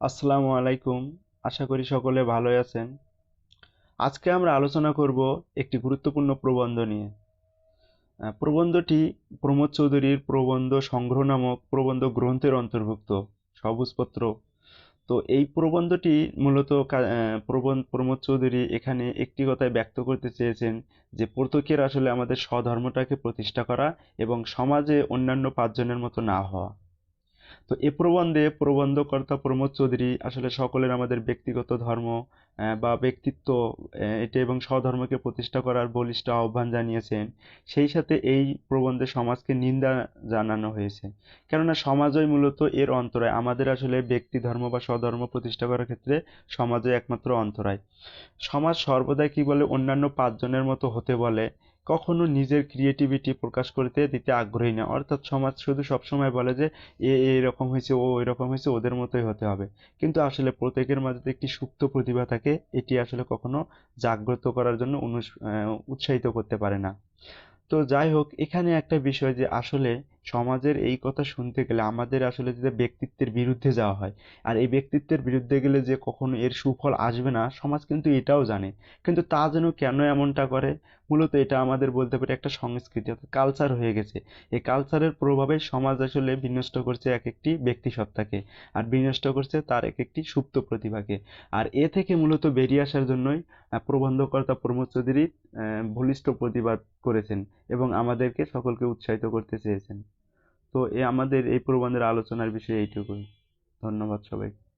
আসসালামু আলাইকুম। আশা করি সকলে ভালোই আছেন। আজকে আমরা আলোচনা করব একটি গুরুত্বপূর্ণ প্রবন্ধ নিয়ে। প্রবন্ধটি প্রমোদ চৌধুরীর প্রবন্ধ সংগ্রহ নামক প্রবন্ধ গ্রন্থের অন্তর্ভুক্ত, সবুজপত্র। তো এই প্রবন্ধটি মূলত প্রবন্ধ প্রমোদ চৌধুরী এখানে একটি কথায় ব্যক্ত করতে চেয়েছেন যে প্রত্যেকের আসলে আমাদের স্বধর্মটাকে প্রতিষ্ঠা করা এবং সমাজে অন্যান্য পাঁচজনের মতো না হওয়া। তো এ প্রবন্ধে প্রবন্ধকর্তা প্রমোদ চৌধুরী আসলে সকলের আমাদের ব্যক্তিগত ধর্ম বা ব্যক্তিত্ব এটা এবং স্বধর্মকে প্রতিষ্ঠা করার বলিষ্ঠ আহ্বান জানিয়েছেন। সেই সাথে এই প্রবন্ধে সমাজকে নিন্দা জানানো হয়েছে। কেননা সমাজই মূলত এর অন্তরায়। আমাদের আসলে ব্যক্তি ধর্ম বা স্বধর্ম প্রতিষ্ঠা করার ক্ষেত্রে সমাজই একমাত্র অন্তরায়। সমাজ সর্বদাই কি বলে? অন্যান্য পাঁচজনের মতো হতে বলে। কখনো নিজের ক্রিয়েটিভিটি প্রকাশ করতে দিতে আগ্রহী না। অর্থাৎ সমাজ শুধু সবসময় বলে যে, এ এরকম হয়েছে, ও এরকম হয়েছে, ওদের মতোই হতে হবে। কিন্তু আসলে প্রত্যেকের মাঝে একটি সুপ্ত প্রতিভা থাকে, এটি আসলে কখনো জাগ্রত করার জন্য উৎসাহিত করতে পারে না। তো যাই হোক, এখানে একটা বিষয় যে, আসলে সমাজের এই কথা শুনতে গেলে আমাদের আসলে যে ব্যক্তিত্বের বিরুদ্ধে যাওয়া হয়, আর এই ব্যক্তিত্বের বিরুদ্ধে গেলে যে, কখনো এর সুফল আসবে না, সমাজ কিন্তু এটাও জানে। কিন্তু তা যেন কেন এমনটা করে? মূলত এটা আমাদের বলতে পারি একটা সংস্কৃতি, অর্থাৎ কালচার হয়ে গেছে। এই কালচারের প্রভাবে সমাজ আসলে বিনষ্ট করছে এক একটি ব্যক্তিসত্তাকে আর বিনষ্ট করছে তার এক একটি সুপ্ত প্রতিভাকে। আর এ থেকে মূলত বেরিয়ে আসার জন্যই প্রবন্ধকর্তা প্রমোদ চৌধুরী বলিষ্ঠ প্রতিবাদ করেছেন এবং আমাদেরকে সকলকে উৎসাহিত করতে চেয়েছেন। তো এ আমাদের এই প্রবন্ধের আলোচনার বিষয় এইটুকুই। ধন্যবাদ সবাইকে।